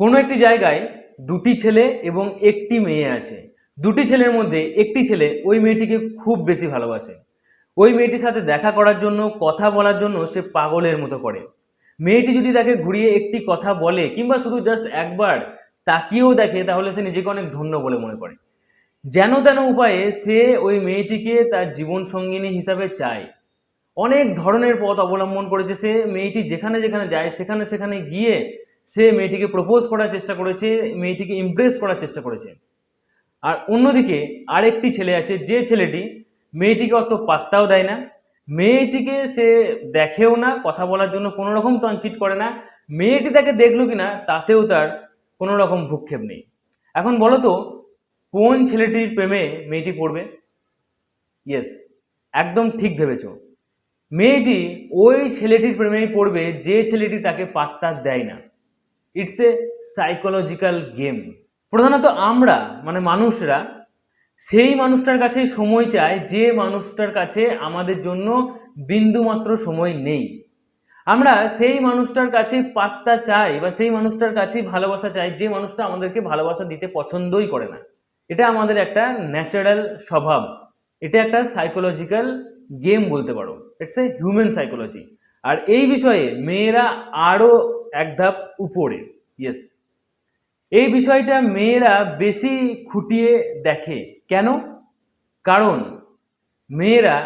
কোনো একটি জায়গায় দুটি ছেলে এবং একটি মেয়ে আছে। দুটি ছেলের মধ্যে একটি ছেলে ওই মেয়েটিকে খুব বেশি ভালোবাসে। ওই মেয়েটির সাথে দেখা করার জন্য, কথা বলার জন্য সে পাগলের মতো করে। মেয়েটি যদি তাকে ঘুরিয়ে একটি কথা বলে কিংবা শুধু জাস্ট একবার তাকিয়েও দেখে, তাহলে সে নিজেকে অনেক ধন্য বলে মনে করে। যেন তেন উপায়ে সে ওই মেয়েটিকে তার জীবন সঙ্গিনী হিসাবে চায়। অনেক ধরনের পথ অবলম্বন করেছে সে। মেয়েটি যেখানে যেখানে যায়, সেখানে সেখানে গিয়ে সে মেয়েটিকে প্রপোজ করার চেষ্টা করেছে, মেয়েটিকে ইমপ্রেস করার চেষ্টা করেছে। আর অন্যদিকে আরেকটি ছেলে আছে, যে ছেলেটি মেয়েটিকে অত পাত্তাও দেয় না, মেয়েটিকে সে দেখেও না, কথা বলার জন্য কোনো রকম তঞ্চিত করে না, মেয়েটি তাকে দেখল কিনা তাতেও তার কোনো রকম ভূক্ষেপ নেই। এখন বলো তো, কোন ছেলেটির প্রেমে মেয়েটি পড়বে? ইয়েস একদম ঠিক ভেবেছ। মেয়েটি ওই ছেলেটির প্রেমেই পড়বে, যে ছেলেটি তাকে পাত্তা দেয় না। ইটস এ সাইকোলজিক্যাল গেম প্রধানত আমরা মানে মানুষরা, সেই মানুষটার কাছে সময় চায় যে মানুষটার কাছে আমাদের জন্য বিন্দুমাত্র সময় নেই। আমরা সেই মানুষটার কাছে পাত্তা চাই বা সেই মানুষটার কাছেই ভালোবাসা চাই, যে মানুষটা আমাদেরকে ভালোবাসা দিতে পছন্দই করে না। এটা আমাদের একটা ন্যাচারাল স্বভাব। এটা একটা সাইকোলজিক্যাল গেম বলতে পারো। ইটস এ হিউম্যান সাইকোলজি আর এই বিষয়ে মেয়েরা আরও এক ধাপ উপরে ইয়েস এই বিষয়টা মেয়েরা বেশি খুঁটিয়ে দেখে। কেন? কারণ মেয়েরা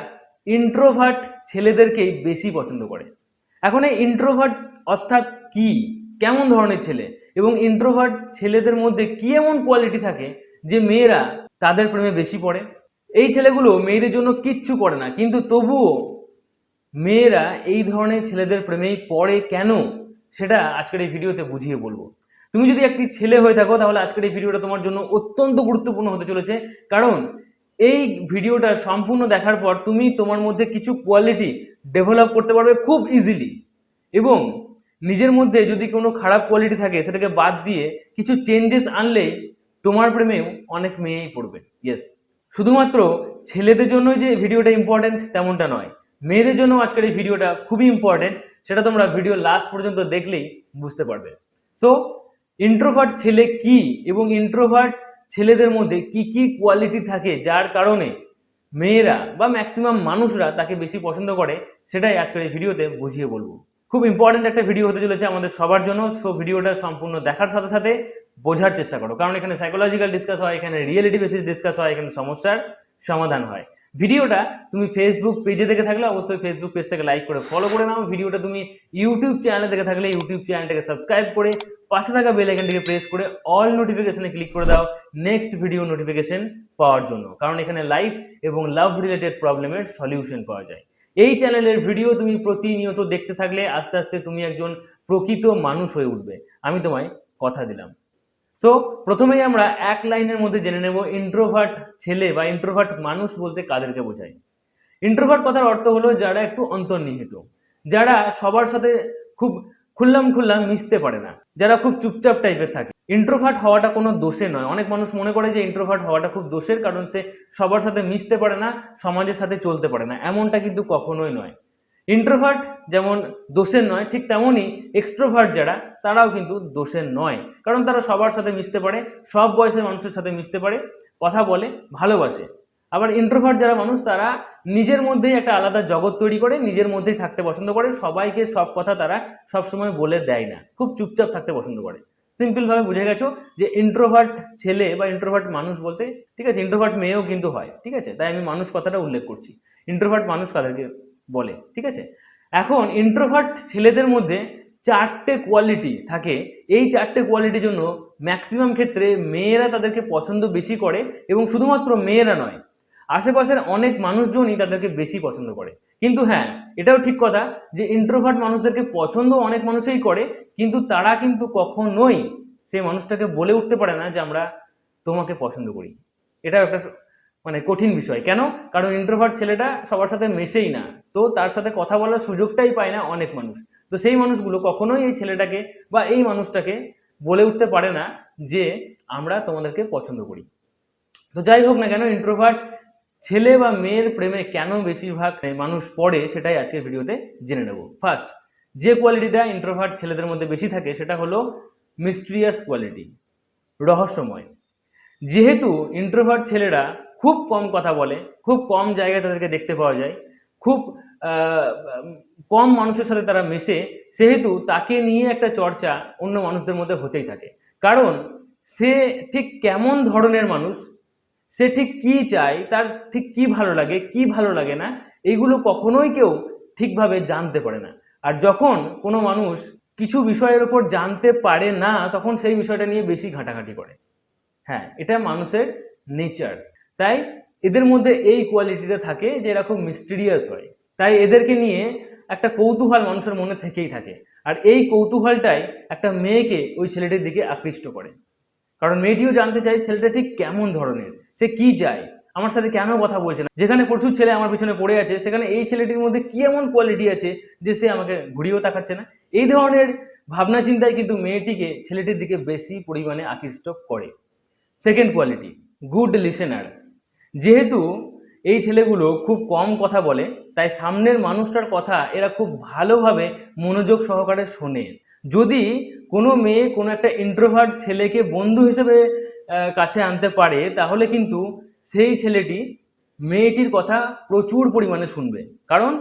ইন্ট্রোভার্ট ছেলেদেরকেই বেশি পছন্দ করে। এখন এই ইন্ট্রোভার্ট অর্থাৎ কি? কেমন ধরনের ছেলে? এবং ইন্ট্রোভার্ট ছেলেদের মধ্যে কি এমন কোয়ালিটি থাকে যে মেয়েরা তাদের প্রেমে বেশি পড়ে? এই ছেলেগুলো মেয়েদের জন্য কিচ্ছু করে না, কিন্তু তবুও মেয়েরা এই ধরনের ছেলেদের প্রেমেই পড়ে কেন? সেটা আজকের এই ভিডিওতে বুঝিয়ে বলব। তুমি যদি একটি ছেলে হয়ে থাকো, তাহলে আজকের এই ভিডিওটা তোমার জন্য অত্যন্ত গুরুত্বপূর্ণ হতে চলেছে। কারণ এই ভিডিওটা সম্পূর্ণ দেখার পর তুমি তোমার মধ্যে কিছু কোয়ালিটি ডেভেলপ করতে পারবে খুব ইজিলি এবং নিজের মধ্যে যদি কোনো খারাপ কোয়ালিটি থাকে, সেটাকে বাদ দিয়ে কিছু চেঞ্জেস আনলে তোমার প্রেমেও অনেক মেয়েই পড়বে। ইয়েস শুধুমাত্র ছেলেদের জন্যই যে ভিডিওটা ইম্পর্ট্যান্ট তেমনটা নয়। মেয়েদের জন্য আজকের এই ভিডিওটা খুবই ইম্পর্টেন্ট সেটা তোমরা ভিডিও লাস্ট পর্যন্ত দেখলেই বুঝতে পারবে। সো ইন্ট্রোভার্ট ছেলে কি এবং ইন্ট্রোভার্ট ছেলেদের মধ্যে কি কি কোয়ালিটি থাকে, যার কারণে মেয়েরা বা ম্যাক্সিমাম মানুষরা তাকে বেশি পছন্দ করে, সেটাই আজকের এই ভিডিওতে বুঝিয়ে বলব। খুব ইম্পর্ট্যান্ট একটা ভিডিও হতে চলেছে আমাদের সবার জন্য সো ভিডিওটা সম্পূর্ণ দেখার সাথে সাথে বোঝার চেষ্টা করো। কারণ এখানে সাইকোলজিক্যাল ডিসকাস হয়, এখানে রিয়েলিটি বেসিস ডিসকাস হয়, এখানে সমস্যার সমাধান হয়। ভিডিওটা তুমি ফেসবুক পেজে দেখে থাকলে অবশ্যই ফেসবুক পেজটাকে লাইক করে ফলো করে নাও। ভিডিওটা তুমি ইউটিউব চ্যানেলে দেখে থাকলে ইউটিউব চ্যানেলটাকে সাবস্ক্রাইব করে পাশে থাকা বেল আইকনটিকে প্রেস করে অল নোটিফিকেশনে ক্লিক করে দাও নেক্সট ভিডিও নোটিফিকেশন পাওয়ার জন্য। কারণ এখানে লাইফ এবং লাভ রিলেটেড প্রবলেমের সলিউশন পাওয়া যায়। এই চ্যানেলের ভিডিও তুমি প্রতিনিয়ত দেখতে থাকলে আস্তে আস্তে তুমি একজন প্রকৃত মানুষ হয়ে উঠবে। আমি তোমায় কথা দিলাম। সো প্রথমেই আমরা এক লাইনের মধ্যে জেনে নেব ইন্ট্রোভার্ট ছেলে বা ইন্ট্রোভার্ট মানুষ বলতে কাদেরকে বোঝায়। ইন্ট্রোভার্ট কথার অর্থ হলো যারা একটু অন্তর্নিহিত, যারা সবার সাথে খুব খুল্লাম খুল্লাম মিশতে পারে না, যারা খুব চুপচাপ টাইপের থাকে। ইন্ট্রোভার্ট হওয়াটা কোনো দোষে নয়। অনেক মানুষ মনে করে যে ইন্ট্রোভার্ট হওয়াটা খুব দোষের কারণ সে সবার সাথে মিশতে পারে না, সমাজের সাথে চলতে পারে না, এমনটা কিন্তু কখনোই নয়। ইন্ট্রোভার্ট যেমন দোষের নয়, ঠিক তেমনই এক্সট্রোভার্ট যারা, তারাও কিন্তু দোষের নয়। কারণ তারা সবার সাথে মিশতে পারে, সব বয়সের মানুষের সাথে মিশতে পারে, কথা বলে, ভালোবাসে। আবার ইন্ট্রোভার্ট যারা মানুষ, তারা নিজের মধ্যেই একটা আলাদা জগৎ তৈরি করে, নিজের মধ্যেই থাকতে পছন্দ করে, সবাইকে সব কথা তারা সবসময় বলে দেয় না, খুব চুপচাপ থাকতে পছন্দ করে। সিম্পলভাবে বুঝে গেছো যে ইন্ট্রোভার্ট ছেলে বা ইন্ট্রোভার্ট মানুষ বলতে, ঠিক আছে ইন্ট্রোভার্ট মেয়েও কিন্তু হয়, ঠিক আছে, তাই আমি মানুষ কথাটা উল্লেখ করছি। ইন্ট্রোভার্ট মানুষ কাদেরকে বলে, ঠিক আছে? এখন ইন্ট্রোভার্ট ছেলেদের মধ্যে চারটে কোয়ালিটি থাকে। এই চারটে কোয়ালিটির জন্য ম্যাক্সিমাম ক্ষেত্রে মেয়েরা তাদেরকে পছন্দ বেশি করে এবং শুধুমাত্র মেয়েরা নয়, আশেপাশের অনেক মানুষজনই তাদেরকে বেশি পছন্দ করে। কিন্তু হ্যাঁ এটাও ঠিক কথা যে ইন্ট্রোভার্ট মানুষদেরকে পছন্দ অনেক মানুষই করে, কিন্তু তারা কিন্তু কখনোই সেই মানুষটাকে বলে উঠতে পারে না যে আমরা তোমাকে পছন্দ করি। এটাও একটা মানে কঠিন বিষয়। কেন? কারণ ইন্ট্রোভার্ট ছেলেটা সবার সাথে মেশেই না। তো তার সাথে কথা বলার সুযোগটাই পায় না অনেক মানুষ। তো সেই মানুষগুলো কখনোই এই ছেলেটাকে বা এই মানুষটাকে বলে উঠতে পারে না যে, আমরা তোমাদেরকে পছন্দ করি। তো যাই হোক না কেন ইন্ট্রোভার্ট ছেলে বা মেয়ের প্রেমে কেন বেশিরভাগ মানুষ পড়ে সেটাই আজকের ভিডিওতে জেনে নেব। ফার্স্ট যে কোয়ালিটিটা ইন্ট্রোভার্ট ছেলেদের মধ্যে বেশি থাকে সেটা হলো মিস্ট্রিয়াস কোয়ালিটি রহস্যময়। যেহেতু ইন্ট্রোভার্ট ছেলেরা খুব কম কথা বলে, খুব কম জায়গায় তাদেরকে দেখতে পাওয়া যায়, খুব কম মানুষের সাথে তারা মেশে, সেহেতু তাকে নিয়ে একটা চর্চা অন্য মানুষদের মধ্যে হতেই থাকে। কারণ সে ঠিক কেমন ধরনের মানুষ, সে ঠিক কি চায়, তার ঠিক কি ভালো লাগে, কি ভালো লাগে না এইগুলো কখনোই কেউ ঠিকভাবে জানতে পারে না। আর যখন কোনো মানুষ কিছু বিষয়ের উপর জানতে পারে না, তখন সেই বিষয়টা নিয়ে বেশি ঘাঁটাঘাঁটি করে। হ্যাঁ এটা মানুষের নেচার। তাই এদের মধ্যে এই কোয়ালিটিটা থাকে যে এরা খুব মিস্টিরিয়াস হয়। তাই এদেরকে নিয়ে একটা কৌতূহল মানুষের মনে থেকেই থাকে। আর এই কৌতূহলটাই একটা মেয়েকে ওই ছেলেটির দিকে আকৃষ্ট করে। কারণ মেয়েটিও জানতে চায় ছেলেটা ঠিক কেমন ধরনের, সে কি চায়? আমার সাথে কেন কথা বলছে না? যেখানে প্রচুর ছেলে আমার পিছনে পড়ে আছে, সেখানে এই ছেলেটির মধ্যে কি এমন কোয়ালিটি আছে যে সে আমাকে ঘুরিয়েও তাকাচ্ছে না? এই ধরনের ভাবনা চিন্তায় কিন্তু মেয়েটিকে ছেলেটির দিকে বেশি পরিমাণে আকৃষ্ট করে। সেকেন্ড কোয়ালিটি গুড লিসেনার যেহেতু এই ছেলেগুলো খুব কম কথা বলে, তাই সামনের মানুষটার কথা এরা খুব ভালোভাবে মনোযোগ সহকারে শোনে। যদি কোনো মেয়ে কোনো একটা ইন্ট্রোভার্ট ছেলেকে বন্ধু হিসেবে কাছে আনতে পারে, তাহলে কিন্তু সেই ছেলেটি মেয়েটির কথা প্রচুর পরিমাণে শুনবে। কারণ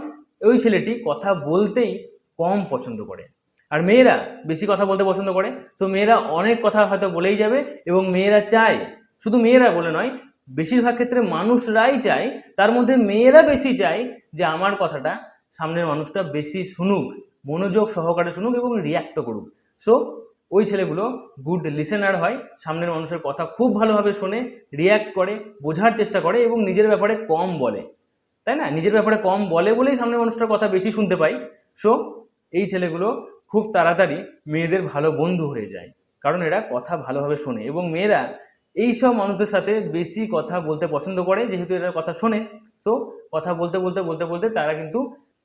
ওই ছেলেটি কথা বলতেই কম পছন্দ করে। আর মেয়েরা বেশি কথা বলতে পছন্দ করে। তো মেয়েরা অনেক কথা হয়তো বলেই যাবে এবং মেয়েরা চায়। শুধু মেয়েরা বলে নয় বেশিরভাগ ক্ষেত্রে মানুষরাই চায়, তার মধ্যে মেয়েরা বেশি চায় যে আমার কথাটা সামনের মানুষটা বেশি শুনুক, মনোযোগ সহকারে শুনুক এবং রিয়াক্টও করুক। সো ওই ছেলেগুলো গুড লিসেনার হয়, সামনের মানুষের কথা খুব ভালোভাবে শোনে রিয়াক্ট করে, বোঝার চেষ্টা করে এবং নিজের ব্যাপারে কম বলে। তাই না? নিজের ব্যাপারে কম বলে বলেই সামনের মানুষটার কথা বেশি শুনতে পাই। সো এই ছেলেগুলো খুব তাড়াতাড়ি মেয়েদের ভালো বন্ধু হয়ে যায়। কারণ এরা কথা ভালোভাবে শোনে এবং মেয়েরা এই সব মানুষদের সাথে বেশি কথা বলতে পছন্দ করে, যেহেতু এরা কথা শোনে। সো কথা বলতে বলতে বলতে বলতে তারা কিন্তু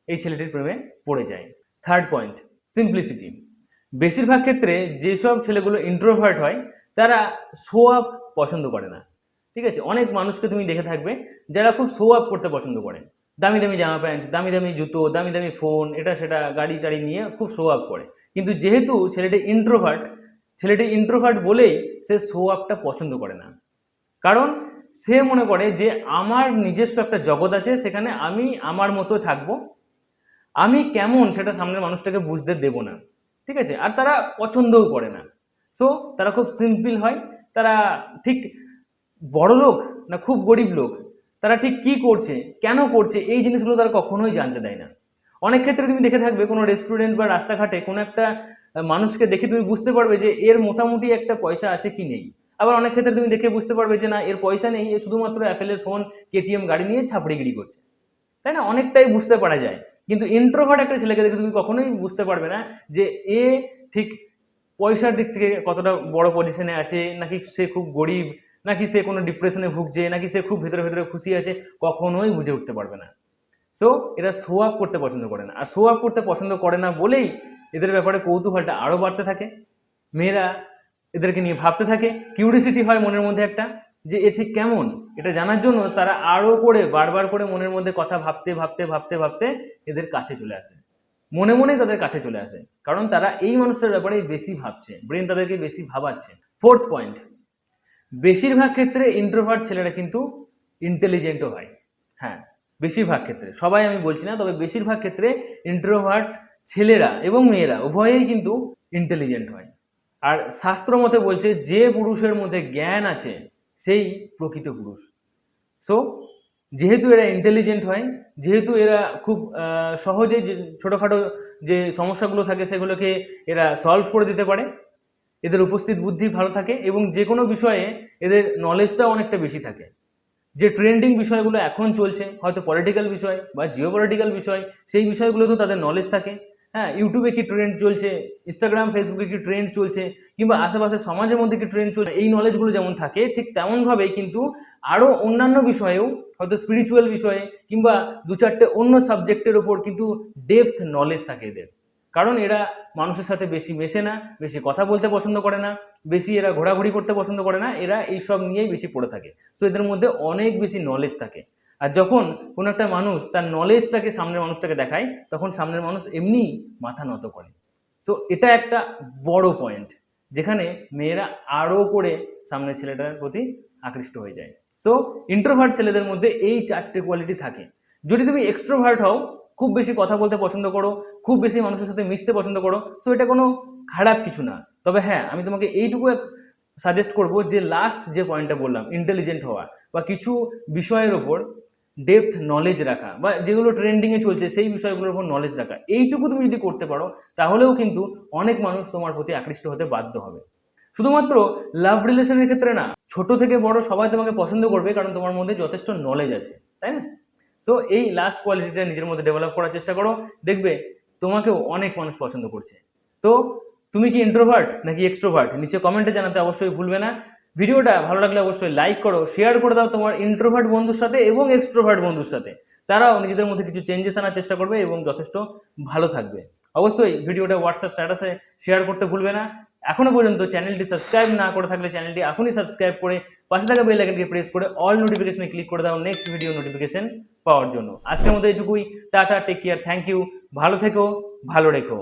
এই ছেলেটির প্রেমে পড়ে যায়। থার্ড পয়েন্ট সিম্পলিসিটি বেশিরভাগ ক্ষেত্রে যেসব ছেলেগুলো ইন্ট্রোভার্ট হয়, তারা শো আপ পছন্দ করে না। ঠিক আছে? অনেক মানুষকে তুমি দেখে থাকবে যারা খুব শো আপ করতে পছন্দ করে। দামি দামি জামা প্যান্ট, দামি দামি জুতো, দামি দামি ফোন এটা, সেটা, গাড়ি, টাড়ি নিয়ে খুব শো আপ করে। কিন্তু যেহেতু ছেলেটি ইন্ট্রোভার্ট ছেলেটি ইন্ট্রোভার্ট বলেই সে শো আপটা পছন্দ করে না। কারণ সে মনে করে যে আমার নিজস্ব একটা জগৎ আছে, সেখানে আমি আমার মতো থাকব। আমি কেমন সেটা সামনের মানুষটাকে বুঝতে দেব না। ঠিক আছে? আর তারা পছন্দও করে না। সো তারা খুব সিম্পল হয়। তারা ঠিক বড় লোক না খুব গরিব লোক? তারা ঠিক কি করছে? কেন করছে? এই জিনিসগুলো তারা কখনোই জানতে দেয় না। অনেক ক্ষেত্রে তুমি দেখে থাকবে কোনো রেস্টুরেন্ট বা রাস্তাঘাটে কোনো একটা মানুষকে দেখে তুমি বুঝতে পারবে যে এর মোটামুটি একটা পয়সা আছে কি নেই। আবার অনেক ক্ষেত্রে তুমি দেখে বুঝতে পারবে যে না, এর পয়সা নেই, এ শুধুমাত্র অ্যাপেলের ফোন কেটিএম গাড়ি নিয়ে ছাপড়িগিরি করছে। তাই না? অনেকটাই বুঝতে পারা যায়। কিন্তু ইন্ট্রোভার্ট একটা ছেলেকে দেখে তুমি কখনোই বুঝতে পারবে না যে এ ঠিক পয়সার দিক থেকে কতটা বড় পজিশনে আছে, নাকি সে খুব গরিব, নাকি সে কোনো ডিপ্রেশনে ভুগছে, নাকি সে খুব ভেতরে ভেতরে খুশি আছে, কখনোই বুঝে উঠতে পারবে না। সো এরা শো আপ করতে পছন্দ করে না। আর শো আপ করতে পছন্দ করে না বলেই এদের ব্যাপারে কৌতূহলটা আরও বাড়তে থাকে। মেয়েরা এদেরকে নিয়ে ভাবতে থাকে। কিউরিসিটি হয় মনের মধ্যে একটা, যে এ ঠিক কেমন? এটা জানার জন্য তারা আরও করে, বারবার করে মনের মধ্যে কথা ভাবতে ভাবতে ভাবতে ভাবতে এদের কাছে চলে আসে। মনে মনেই তাদের কাছে চলে আসে। কারণ তারা এই মানুষটার ব্যাপারে বেশি ভাবছে। ব্রেন তাদেরকে বেশি ভাবাচ্ছে। ফোর্থ পয়েন্ট বেশিরভাগ ক্ষেত্রে ইন্ট্রোভার্ট ছেলেরা কিন্তু ইন্টেলিজেন্টও হয়। হ্যাঁ বেশিরভাগ ক্ষেত্রে। সবাই আমি বলছি না, তবে বেশিরভাগ ক্ষেত্রে ইন্ট্রোভার্ট ছেলেরা এবং মেয়েরা উভয়েই কিন্তু ইন্টেলিজেন্ট হয়। আর শাস্ত্র মতে বলছে, যে পুরুষের মধ্যে জ্ঞান আছে, সেই প্রকৃত পুরুষ। সো যেহেতু এরা ইন্টেলিজেন্ট হয়, যেহেতু এরা খুব সহজে যে ছোটোখাটো যে সমস্যাগুলো থাকে, সেগুলোকে এরা সলভ করে দিতে পারে। এদের উপস্থিত বুদ্ধি ভালো থাকে এবং যে কোনো বিষয়ে এদের নলেজটাও অনেকটা বেশি থাকে। যে ট্রেন্ডিং বিষয়গুলো এখন চলছে, হয়তো পলিটিক্যাল বিষয় বা জিও পলিটিক্যাল বিষয়, সেই বিষয়গুলোতেও তাদের নলেজ থাকে। হ্যাঁ ইউটিউবে কি ট্রেন্ড চলছে ইনস্টাগ্রাম ফেসবুকে কি ট্রেন্ড চলছে, কিংবা আশেপাশে সমাজের মধ্যে কি ট্রেন্ড চলছে, এই নলেজগুলো যেমন থাকে, ঠিক তেমনভাবেই কিন্তু আরও অন্যান্য বিষয়েও, হয়তো স্পিরিচুয়াল বিষয়ে, কিংবা দু চারটে অন্য সাবজেক্টের ওপর কিন্তু ডেপথ নলেজ থাকে এদের। কারণ এরা মানুষের সাথে বেশি মেশে না, বেশি কথা বলতে পছন্দ করে না, বেশি এরা ঘোরাঘুরি করতে পছন্দ করে না, এরা এইসব নিয়েই বেশি পড়ে থাকে। সো এদের মধ্যে অনেক বেশি নলেজ থাকে। আর যখন কোনো একটা মানুষ তার নলেজটাকে সামনের মানুষটাকে দেখায়, তখন সামনের মানুষ এমনি মাথা নত করে। সো এটা একটা বড় পয়েন্ট যেখানে মেয়েরা আরও করে সামনের ছেলেটার প্রতি আকৃষ্ট হয়ে যায়। সো ইন্ট্রোভার্ট ছেলেদের মধ্যে এই চারটে কোয়ালিটি থাকে। যদি তুমি এক্সট্রোভার্ট হও, খুব বেশি কথা বলতে পছন্দ করো, খুব বেশি মানুষের সাথে মিশতে পছন্দ করো সো এটা কোনো খারাপ কিছু না। তবে হ্যাঁ আমি তোমাকে এইটুকু সাজেস্ট করব যে লাস্ট যে পয়েন্টটা বললাম ইন্টেলিজেন্ট হওয়া বা কিছু বিষয়ের ওপর ডেপথ নলেজ রাখা বা যেগুলো ট্রেন্ডিংয়ে চলছে, সেই বিষয়গুলোর উপর নলেজ রাখা। এইটুকু তুমি যদি করতে পারো, তাহলেও কিন্তু অনেক মানুষ তোমার প্রতি আকৃষ্ট হতে বাধ্য হবে। শুধুমাত্র লাভ রিলেশনের ক্ষেত্রে না, ছোট থেকে বড় সবাই তোমাকে পছন্দ করবে কারণ তোমার মধ্যে যথেষ্ট নলেজ আছে, তাই না? সো এই লাস্ট কোয়ালিটিটা নিজের মধ্যে ডেভেলপ করার চেষ্টা করো। দেখবে তোমাকেও অনেক মানুষ পছন্দ করছে। তো, তুমি কি ইন্ট্রোভার্ট নাকি এক্সট্রোভার্ট নিচে কমেন্টে জানাতে অবশ্যই ভুলবে না। ভিডিওটা ভালো লাগলে অবশ্যই লাইক করো শেয়ার করে দাও তোমার ইন্ট্রোভার্ট বন্ধুর সাথে এবং এক্সট্রোভার্ট বন্ধুর সাথে। তারাও নিজেদের মধ্যে কিছু চেঞ্জেস আনার চেষ্টা করবে এবং যথেষ্ট ভালো থাকবে। অবশ্যই ভিডিওটা হোয়াটসঅ্যাপ স্ট্যাটাসে শেয়ার করতে ভুলবে না। এখনও পর্যন্ত চ্যানেলটি সাবস্ক্রাইব না করে থাকলে চ্যানেলটি এখনই সাবস্ক্রাইব করে পাশে থাকা বেল আইকনকে প্রেস করে অল নোটিফিকেশনে ক্লিক করে দাও নেক্সট ভিডিও নোটিফিকেশন পাওয়ার জন্য। আজকের মতো এইটুকুই। Tata take care thank you ভালো থেকো, ভালো রেখো।